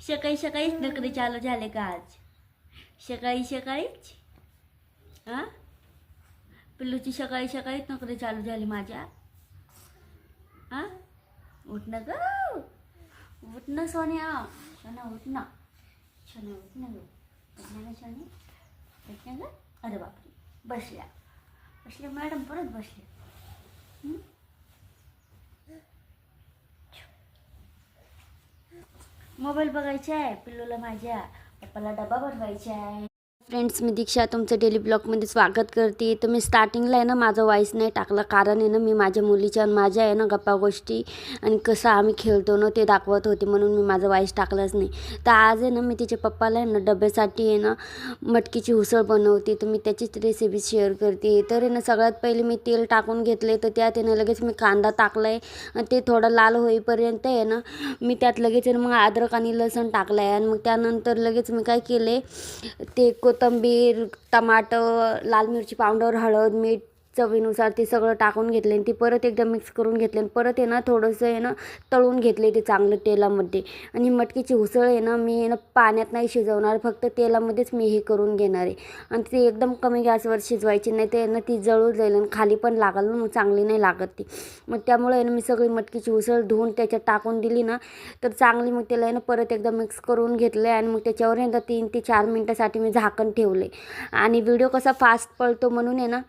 सकाळी सकाळीच नोकरी चालू झाले का आज? सकाळी सकाळीच? हां? पिल्लूची सकाळी सकाळीच नोकरी चालू झाली माझ्या. हां? उठ ना ग. उठ ना सोन्या. सोना उठ ना. सोन्या उठ ना ग. उठ ना सोन्या. उठ ना ग. अरे बापरे. बसल्या. बसल्या मॅडम परत बसल्या. मोबाईल बघायचा आहे पिल्लूला माझ्या पप्पाला डबा बनवायचा आहे फ्रेंड्स मी दीक्षा तुमचं डेली ब्लॉगमध्ये स्वागत करते तर मी स्टार्टिंगला आहे ना माझा वॉईस नाही टाकला कारण आहे ना मी माझ्या मुलीच्या आणि माझ्या आहे ना गप्पा गोष्टी आणि कसं आम्ही खेळतो ना ते दाखवत होते म्हणून मी माझा वॉईस टाकलाच नाही तर आज आहे ना मी तिच्या पप्पाला आहे ना डब्यासाठी आहे ना मटकीची उसळ बनवते तर मी त्याचीच रेसिपी शेअर करते तर आहे ना सगळ्यात पहिले मी तेल टाकून घेतले तर त्यात आहे ना लगेच मी कांदा टाकला आहे आणि ते थोडं लाल होईपर्यंत आहे ना मी त्यात लगेच आहे ना मग अद्रक आणि लसण टाकलं आहे आणि मग त्यानंतर लगेच मी काय केले ते कोथिंबीर टमाटर लाल मिरची पावडर हळद मीठ चवीनुसार ते सगळं टाकून घेतले आणि ती परत एकदा मिक्स करून घेतले आणि परत आहे ना थोडंसं आहे ना तळून घेतले ते चांगलं तेलामध्ये. आणि मटकीची उसळ आहे ना मी आहे ना पाण्यात नाही शिजवणार फक्त तेलामध्येच मी हे करून घेणार आहे. आणि ती एकदम कमी गॅसवर शिजवायची नाही ते ना ती जळून जाईल आणि खाली पण लागल ना मग चांगली नाही लागत ती. मग त्यामुळे आहे ना मी सगळी मटकीची उसळ धुवून त्याच्यात टाकून दिली ना तर चांगली मग त्याला आहे ना परत एकदा मिक्स करून घेतलं आणि मग त्याच्यावर आहे ना तीन ते चार मिनटासाठी मी झाकण ठेवले आणि व्हिडिओ कसा फास्ट पळतो म्हणून आहे ना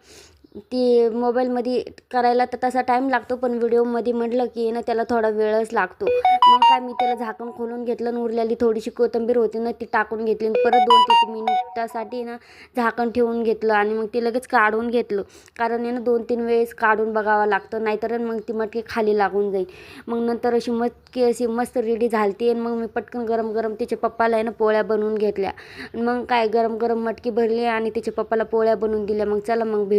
ती मोबाईलमध्ये करायला तर तसा टाईम लागतो पण व्हिडिओमध्ये म्हटलं की ना त्याला थोडा वेळच लागतो. मग काय मी त्याला झाकण खोलून घेतलं आणि उरलेली थोडीशी कोथिंबीर होती ना ती टाकून घेतली आणि परत दोन ते तीन मिनिटासाठी ना झाकण ठेवून घेतलं आणि मग ते लगेच काढून घेतलं. कारण आहे ना दोन तीन वेळेस काढून बघावं लागतं नाहीतर मग ती मटकी खाली लागून जाईल. मग नंतर अशी मटकी अशी मस्त रेडी झालती आणि मग मी पटकन गरम गरम तिच्या पप्पाला आहे ना पोळ्या बनवून घेतल्या. आणि मग काय गरम गरम मटकी भरली आणि तिच्या पप्पाला पोळ्या बनवून दिल्या. मग चला मग भेट.